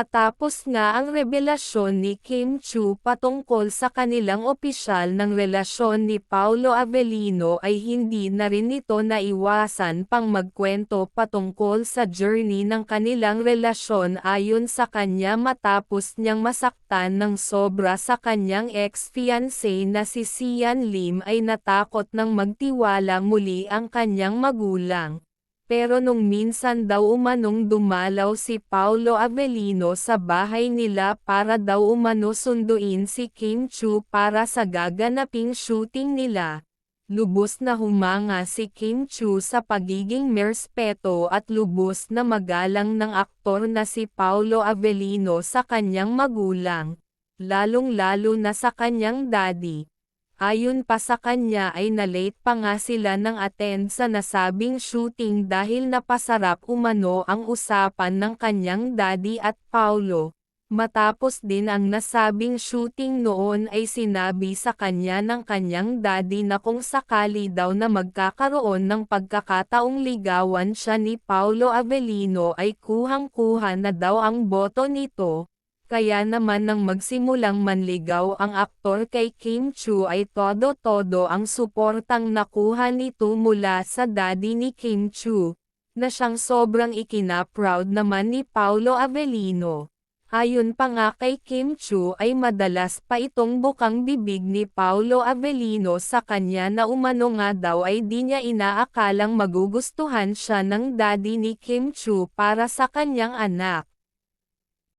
Matapos nga ang revelasyon ni Kim Chu patungkol sa kanilang opisyal ng relasyon ni Paulo Avellino ay hindi na rin ito naiwasan pang magkwento patungkol sa journey ng kanilang relasyon ayon sa kanya matapos niyang masaktan ng sobra sa kanyang ex-fiancé na si Sian Lim ay natakot ng magtiwala muli ang kanyang magulang pero nung minsan daw umanong dumalaw si Paulo Avellino sa bahay nila para daw umano sunduin si Kim Chu para sa gaganaping shooting nila. Lubos na humanga si Kim Chu sa pagiging merspeto at lubos na magalang ng aktor na si Paulo Avellino sa kanyang magulang, lalong-lalo na sa kanyang daddy. Ayon pa sa kanya ay nalate pa nga sila ng attend sa nasabing shooting dahil napasarap umano ang usapan ng kanyang daddy at Paulo. Matapos din ang nasabing shooting noon ay sinabi sa kanya ng kanyang daddy na kung sakali daw na magkakaroon ng pagkakataong ligawan siya ni Paulo Avellino ay kuhang-kuha na daw ang boto nito, kaya naman nang magsimulang manligaw ang aktor kay Kim Chu ay todo-todo ang suportang nakuha nito mula sa daddy ni Kim Chu, na siyang sobrang ikina-proud naman ni Paulo Avellino. Ayon pa nga kay Kim Chu ay madalas pa itong bukang bibig ni Paulo Avellino sa kanya na umano nga daw ay di niya inaakalang magugustuhan siya ng daddy ni Kim Chu para sa kanyang anak.